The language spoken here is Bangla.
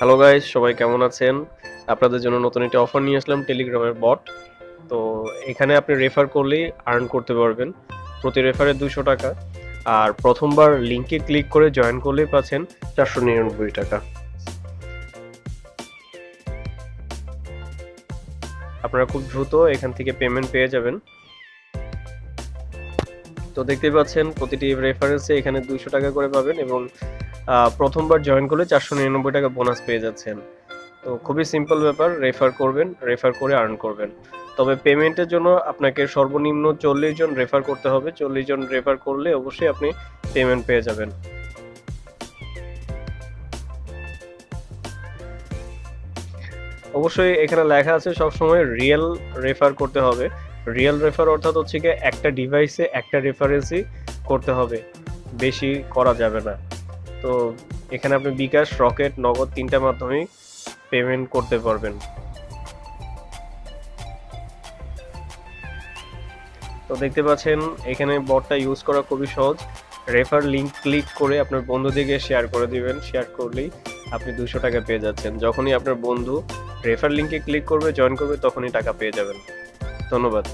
হ্যালো গাইস সবাই কেমন আছেন? আপনাদের জন্য নতুন একটি অফার নিয়ে আসলাম টেলিগ্রামের বট তো এখানে আপনি রেফার করলেই আর্ন করতে পারবেন। প্রতি রেফারে দুশো টাকা। আর প্রথমবার লিঙ্কে ক্লিক করে জয়েন করলেই পাচ্ছেন চারশো নিরানব্বই টাকা। আপনারা খুব দ্রুত এখান থেকে পেমেন্ট পেয়ে যাবেন। তো দেখতেই পাচ্ছেন, প্রতিটি রেফারেন্সে এখানে দুইশো টাকা করে পাবেন এবং প্রথমবার জয়েন করলে চারশো নিরানব্বই টাকা বোনাস পেয়ে যাচ্ছেন। তো খুবই সিম্পল ব্যাপার রেফার করবেন রেফার করে আর্ন করবেন। তবে পেমেন্টের জন্য আপনাকে সর্বনিম্ন চল্লিশ জন রেফার করতে হবে। চল্লিশ জন রেফার করলে অবশ্যই আপনি পেমেন্ট পেয়ে যাবেন। অবশ্যই এখানে লেখা আছে, সবসময় রিয়েল রেফার করতে হবে। রিয়েল রেফার অর্থাৎ হচ্ছে কি একটা ডিভাইসে একটা রেফারেন্সই করতে হবে। বেশি করা যাবে না। তো এখানে আপনি বিকাশ, রকেট, নগদ তিনটা মাধ্যমেই পেমেন্ট করতে পারবেন। তো দেখতে পাচ্ছেন, এখানে বটটা ইউজ করা খুবই সহজ। রেফার লিংক ক্লিক করে আপনার বন্ধুদেরকে শেয়ার করে দিবেন। শেয়ার করলেই আপনি দুশো টাকা পেয়ে যাচ্ছেন। যখনই আপনার বন্ধু রেফার লিংকে ক্লিক করবে জয়েন করবে, তখনই টাকা পেয়ে যাবেন। ধন্যবাদ।